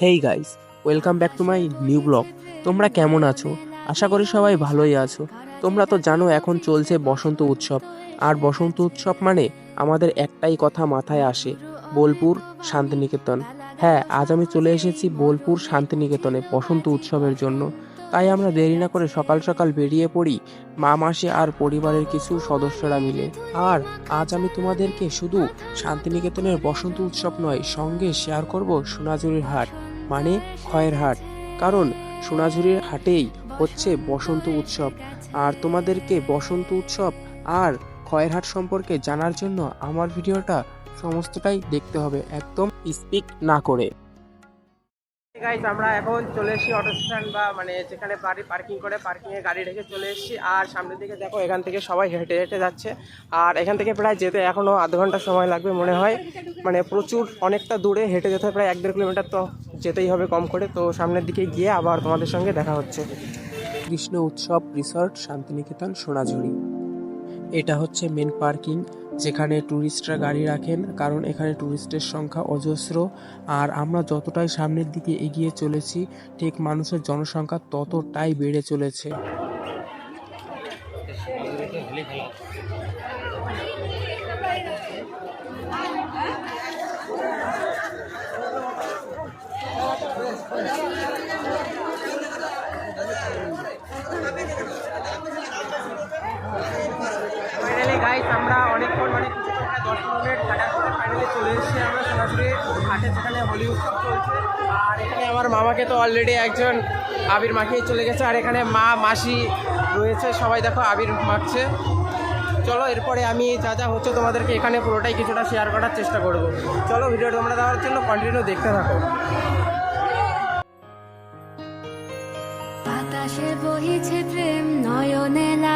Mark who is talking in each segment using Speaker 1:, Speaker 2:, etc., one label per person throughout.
Speaker 1: Hey guys welcome back to my new vlog তোমরা কেমন আছো? আশা করি সবাই ভালোই আছো। তোমরা তো জানো এখন চলছে বসন্ত উৎসব। আর বসন্ত উৎসব মানে আমাদের একটাই কথা মাথায় আসে, বোলপুর শান্তিনিকেতন। হ্যাঁ আজ আমি চলে এসেছি বোলপুর শান্তিনিকেতনে বসন্ত উৎসবের জন্য। তাই আমরা দেরি না করে সকাল সকাল বেরিয়ে পড়ি মা মাসি আর পরিবারের কিছু সদস্যরা মিলে। আর আজ আমি তোমাদেরকে শুধু শান্তিনিকেতনের বসন্ত উৎসব নয়, সঙ্গে শেয়ার করব সোনাঝুরির হাট মানে খয়ের হাট। কারণ সোনাঝুরির হাটেই হচ্ছে বসন্ত উৎসব। আর তোমাদেরকে বসন্ত উৎসব আর খয়ের হাট সম্পর্কে জানার জন্য আমার ভিডিওটা সমস্তটাই দেখতে হবে, একদম স্পিক না করে। গাইজ আমরা এখন চলে এসেছি অটো স্ট্যান্ড বা মানে যেখানে বাড়ি পার্কিং করে পার্কিংয়ে গাড়ি রেখে চলে এসেছি। আর সামনের দিকে দেখো, এখান থেকে সবাই হেঁটে হেঁটে যাচ্ছে। আর এখান থেকে প্রায় যেতে এখনও আধ ঘণ্টা সময় লাগবে মনে হয়। মানে প্রচুর, অনেকটা দূরে হেঁটে যেতে প্রায় এক দেড় কিলোমিটার তো যেতেই হবে কম করে। তো সামনের দিকে গিয়ে আবার তোমাদের সঙ্গে দেখা হচ্ছে। কৃষ্ণ উৎসব রিসর্ট, শান্তিনিকেতন, সোনাঝুরি। এটা হচ্ছে মেন পার্কিং যেখানে ট্যুরিস্টরা গাড়ি রাখেন, কারণ এখানে ট্যুরিস্টের সংখ্যা অজস্র। আর আমরা যতটাই সামনের দিকে এগিয়ে চলেছি, ঠিক মানুষের জনসংখ্যা ততটাই বেড়ে চলেছে ফাইনালি গাইস আমরা অনেকক্ষণ মানে প্রায় দশ মিনিট হাঁটার পরে ফাইনালি চলে এসেছি আমরা সরাসরি হাটে, যেখানে হোলি উৎসব চলছে। আর এখানে আমার মামাকে তো অলরেডি একজন আবির মাখিয়ে চলে গেছে, আর এখানে মা, মাসি রয়েছে। সবাই দেখো আবির মাখছে। চলো, এরপরে আমি যা যা হচ্ছে তোমাদেরকে এখানে পুরোটাই কিছুটা শেয়ার করার চেষ্টা করব। চলো ভিডিও তোমরা দেওয়ার জন্য কন্টিনিউ দেখতে থাকো।
Speaker 2: বহিছে প্রেম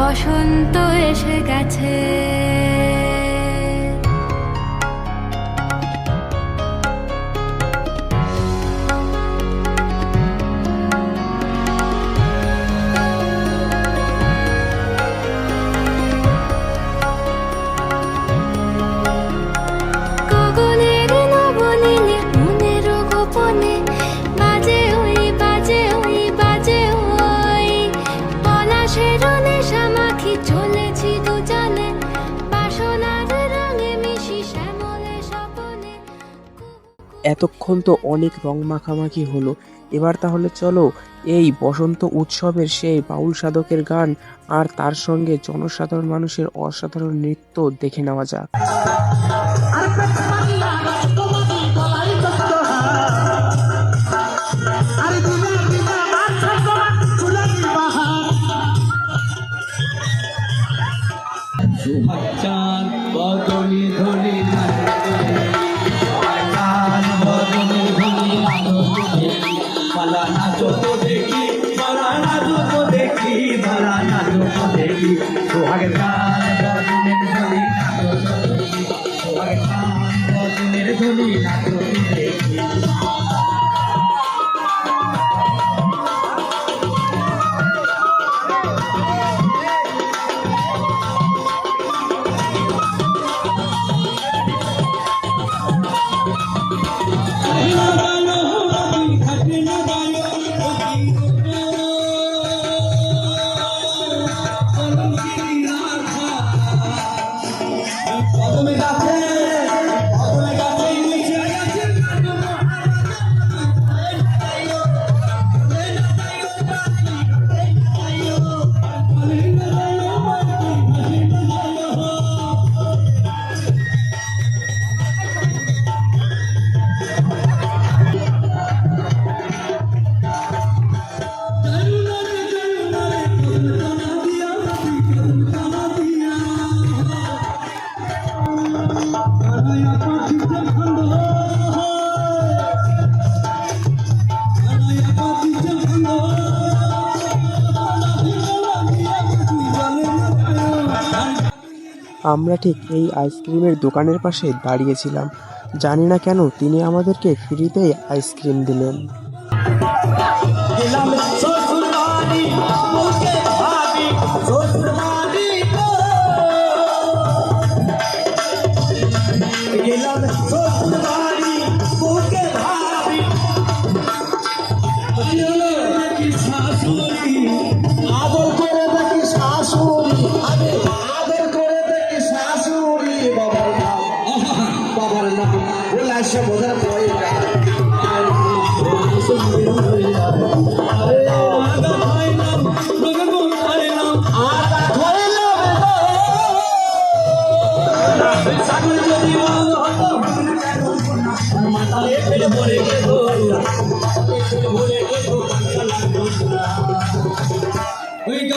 Speaker 2: বসন্ত এসে গেছে।
Speaker 1: এতক্ষণ তো অনেক রং মাখামাখি হলো। এবার তাহলে চলো, এই বসন্ত উৎসবের সেই বাউল সাধকের গান আর তার সঙ্গে জনসাধারণ মানুষের অসাধারণ নৃত্য দেখে নেওয়া যাক।
Speaker 3: মালা
Speaker 1: আমরা ঠিক এই আইসক্রিমের দোকানের পাশে দাঁড়িয়েছিলাম। জানি না কেন তিনি আমাদেরকে ফ্রিতেই আইসক্রিম দিলেন।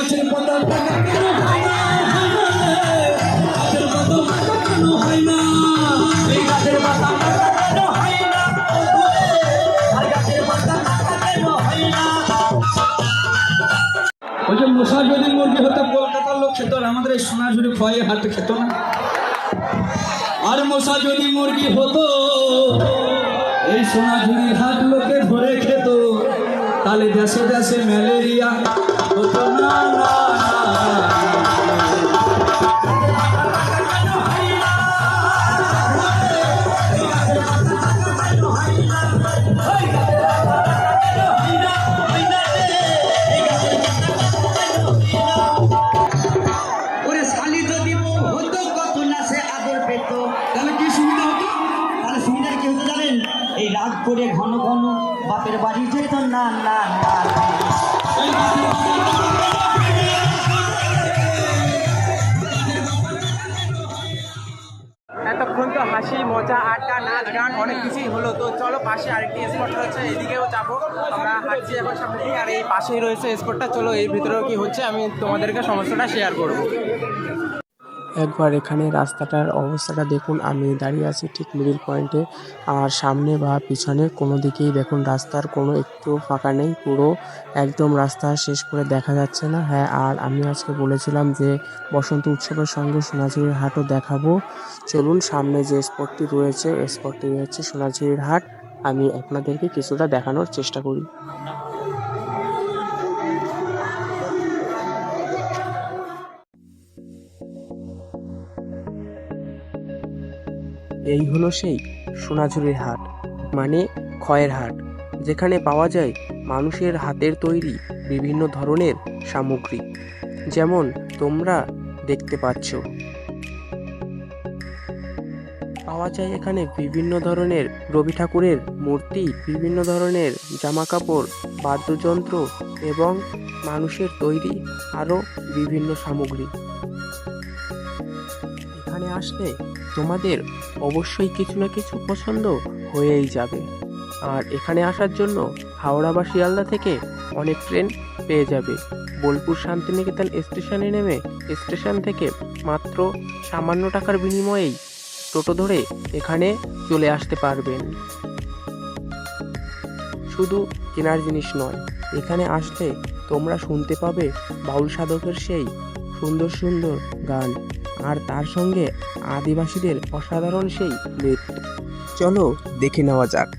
Speaker 3: আর গাছের পাতা ওই যে যদি মুরগি হতো, কলকাতার লোক খেত, আর আমাদের এই সোনাঝুরি খয়ে হাটে খেত না। আর মশা যদি মুরগি হতো, এই সোনাঝুরি হাট লোকে ধরে খেত। তাহলে দেশে দেশে ম্যালেরিয়া
Speaker 4: করে ঘন ঘন বাপের বাড়ি যেত না না না।
Speaker 1: হাসি, মজা, আড্ডা, নাচ, গান, অনেক কিছুই হলো। তো চলো, পাশে আরেকটি স্পট রয়েছে, এদিকেও যাব। আমরা হাঁটছি এখন সামনে আর এই পাশেই রয়েছে স্পটটা চলো এই ভিতরেও কি হচ্ছে, আমি তোমাদেরকে সমস্যাটা শেয়ার করব। একবার এখানে রাস্তাটার অবস্থাটা দেখুন। আমি দাঁড়িয়ে আছি ঠিক মিডিল পয়েন্টে আর সামনে বা পিছনে কোনো দিকেই দেখুন রাস্তার কোনো একটু ফাঁকা নেই। পুরো একদম রাস্তা শেষ করে দেখা যাচ্ছে না। হ্যাঁ আর আমি আজকে বলেছিলাম যে বসন্ত উৎসবের সঙ্গে সোনাঝুরির হাটও দেখাবো। চলুন সামনে যে স্পটটি রয়েছে স্পটটি রয়েছে সোনাঝুরির হাট। আমি আপনাদেরকে কিছুটা দেখানোর চেষ্টা করি। এই হলো সেই সোনাঝুরির হাট মানে খয়ের হাট, যেখানে পাওয়া যায় মানুষের হাতের তৈরি বিভিন্ন ধরনের সামগ্রী। যেমন তোমরা দেখতে পাচ্ছ। পাওয়া যায় এখানে বিভিন্ন ধরনের রবি ঠাকুরের মূর্তি, বিভিন্ন ধরনের জামা কাপড় বাদ্যযন্ত্র এবং মানুষের তৈরি আরও বিভিন্ন সামগ্রী। এখানে আসলে তোমাদের অবশ্যই কিছু না কিছু পছন্দ হয়েই যাবে। আর এখানে আসার জন্য হাওড়া বা শিয়ালদা থেকে অনেক ট্রেন পেয়ে যাবে। বোলপুর শান্তিনিকেতন স্টেশনে নেমে স্টেশন থেকে মাত্র সামান্য টাকার বিনিময়েই টোটো ধরে এখানে চলে আসতে পারবেন। শুধু কেনার জিনিস নয়, এখানে আসলে তোমরা শুনতে পাবে বাউল সাধকের সেই সুন্দর সুন্দর গান। আর তার সঙ্গে আদিবাসীদের অসাধারণ সেই নৃত্য। চলো দেখে নেওয়া যাক।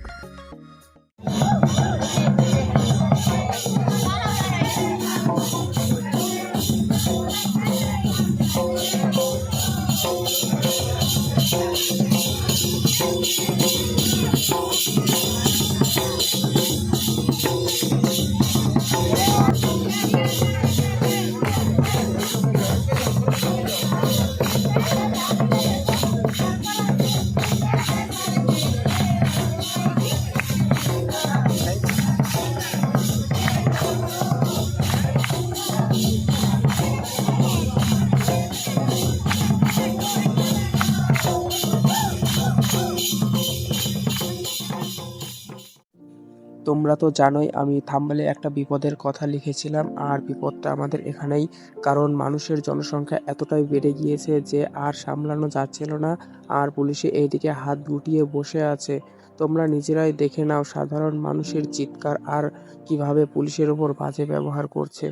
Speaker 1: তোমরা তো জানোই, আমি থাম্বলে একটা বিপদের কথা লিখেছিলাম, আর বিপদটা আমাদের এখানেই, কারণ মানুষের জনসংখ্যা এতটাই বেড়ে গিয়েছে যে আর সামলানো যাচ্ছিল না, আর পুলিশে এইদিকে হাত গুটিয়ে বসে আছে। তোমরা নিজেরাই দেখে নাও, সাধারণ মানুষের চিৎকার আর কীভাবে পুলিশের ওপর বাজে ব্যবহার করছে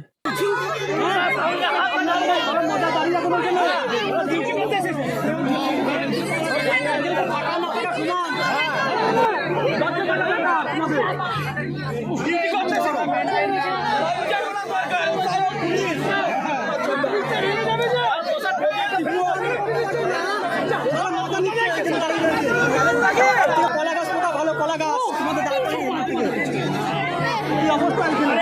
Speaker 5: কলা গাছ পোকা ভালো কলা গাছ তোমাদের দাঁড়িয়ে থেকে কি অবস্থা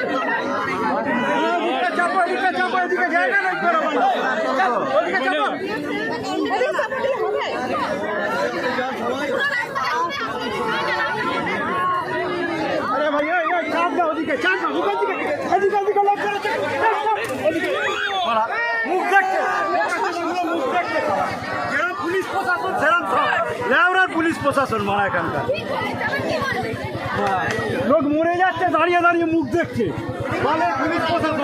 Speaker 5: চাপো এদিকে চাপো এদিকে জায়গা নেই বেরোবার ওদিকে চাপো আরে ভাই এই এই চাপ দাও ওদিকে চাপ দাও ওদিকে ওদিকে এদিকে এদিকে লোক করে চাপ চাপ, চাপ, ওদিকে বাড়া, মুখ দেখছে মুখ দেখছে যেরকম পুলিশ প্রশাসন সেরকম সব লেবরার পুলিশ প্রশাসন মারা এখানকার। লোক মরে যাচ্ছে দাঁড়িয়ে দাঁড়িয়ে মুখ দেখছে। পুলিশ প্রশাসন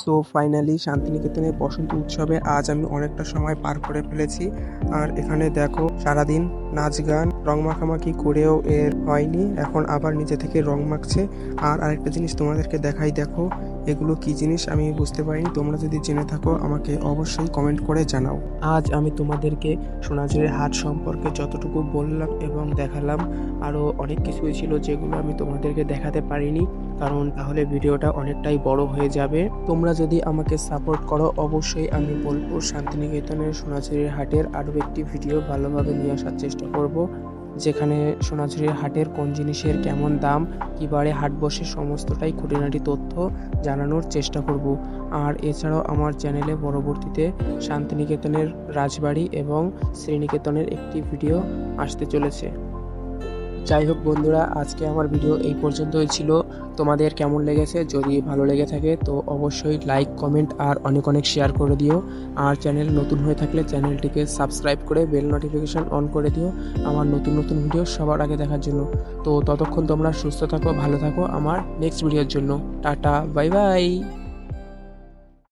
Speaker 1: সো ফাইনালি শান্তিনিকেতনের বসন্ত উৎসবে আজ আমি অনেকটা সময় পার করে ফেলেছি। আর এখানে দেখো সারাদিন নাচ গান রং মাখামাখি করেও এর হয়নি। এখন আবার নিজে থেকে রং মাখছে। আর আরেকটা জিনিস তোমাদেরকে দেখাই দেখো এগুলো কি জিনিস আমি বুঝতে পারিনি। তোমরা যদি জেনে থাকো, আমাকে অবশ্যই কমেন্ট করে জানাও। আজ আমি তোমাদেরকে সোনাঝুরের হাট সম্পর্কে যতটুকু বললাম এবং দেখালাম, আরও অনেক কিছুই ছিল যেগুলো আমি তোমাদেরকে দেখাতে পারিনি, কারণ তাহলে ভিডিওটা অনেকটাই বড় হয়ে যাবে। তোমরা যদি আমাকে সাপোর্ট করো, অবশ্যই আমি বোলপুর শান্তিনিকেতনের সোনাঝুরির হাটের আরও একটি ভিডিও ভালোভাবে নিয়ে আসার চেষ্টা করব। যেখানে সোনাঝুরির হাটের কোন জিনিসের কেমন দাম, কিবারে হাট বসে সমস্তটাই খুঁটিনাটি তথ্য জানানোর চেষ্টা করব। আর এছাড়াও আমার চ্যানেলে পরবর্তীতে শান্তিনিকেতনের রাজবাড়ি এবং শ্রীনিকেতনের একটি ভিডিও আসতে চলেছে। যাই হোক বন্ধুরা, আজকে আমার ভিডিও এই পর্যন্তই ছিল। তোমাদের কেমন লেগেছে? যদি ভালো লেগে থাকে, তো অবশ্যই লাইক কমেন্ট আর অনেক অনেক শেয়ার করে দিও। আর চ্যানেল নতুন হয়ে থাকলে চ্যানেলটিকে সাবস্ক্রাইব করে বেল নোটিফিকেশন অন করে দিও। আমার নতুন নতুন ভিডিও সবার আগে দেখার জন্য। তো ততক্ষণ তোমরা সুস্থ থাকো, ভালো থাকো আমার নেক্সট ভিডিওর জন্য। Tata bye bye